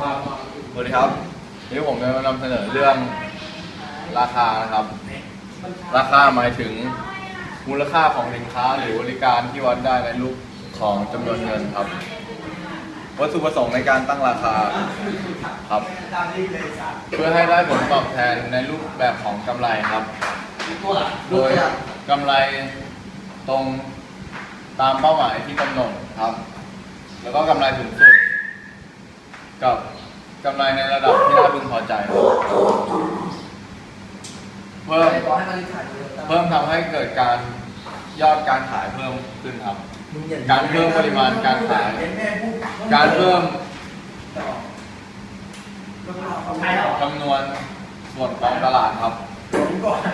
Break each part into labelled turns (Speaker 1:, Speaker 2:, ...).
Speaker 1: สวัสดีครับวันนี้ผมจะมานำเสนอเรื่องราคานะครับ ราคาหมายถึงมูลค่าของสินค้าหรือบริการที่วัดได้ในรูปของจำนวนเงินครับ วัตถุประสงค์ในการตั้งราคาครับ เพื่อให้ได้ผลตอบแทนในรูปแบบของกำไรครับ โดยกำไรตรงตามเป้าหมายที่กำหนดครับ แล้วก็กำไรสูงสุด กับกำไรในระดับที่น่าพึงพอใจครับเพิ่มเพิ่มทำให้เกิดการยอดการขายเพิ่มขึ้นครับ การเพิ่มปริมาณการขาย การเพิ่มจำนวนส่วนของตลาดครับ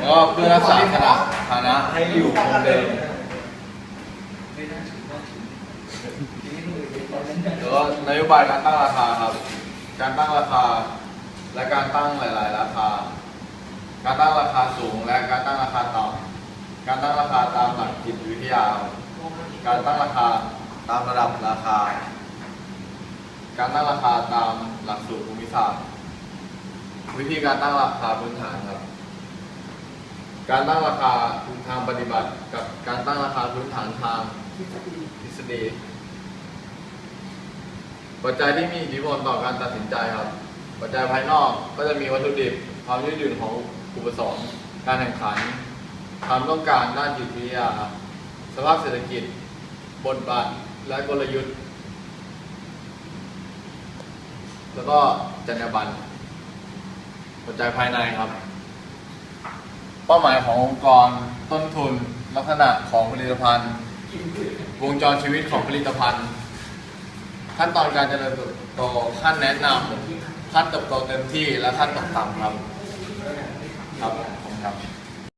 Speaker 1: แล้วก็เพื่อรักษาขนาดฐานะให้อยู่คงเดิม แล้วก็นโยบายการตั้งราคาครับ การตั้งราคา และการตั้งหลาย ๆ ราคา การตั้งราคาสูงและการตั้งราคาต่ำการตั้งราคาตามหลักจิตวิทยา การตั้งราคาตามระดับราคา การตั้งราคาตามหลักสูตรภูมิศาสตร์ วิธีการตั้งราคาพื้นฐานครับ การตั้งราคาทางปฏิบัติ กับการตั้งราคาพื้นฐานทาง ทฤษฎีปัจจัยที่มีอิทธิพลต่อการตัดสินใจครับ ปัจจัยภายนอกก็จะมีวัตถุดิบ ความยืดหยุ่นของอุปสงค์การแข่งขัน ความต้องการด้านจิตวิทยา สภาพเศรษฐกิจ บทบาท และกลยุทธ์ แล้วก็จรรยาบรรณ ปัจจัยภายในครับ เป้าหมายขององค์กร ต้นทุน ลักษณะของผลิตภัณฑ์ วงจรชีวิตของผลิตภัณฑ์ ขั้นตอนการเจริญเติบโตขั้นแนะนำขั้นเติบโตเต็มที่และขั้นตกต่ำครับ ครับผมครับ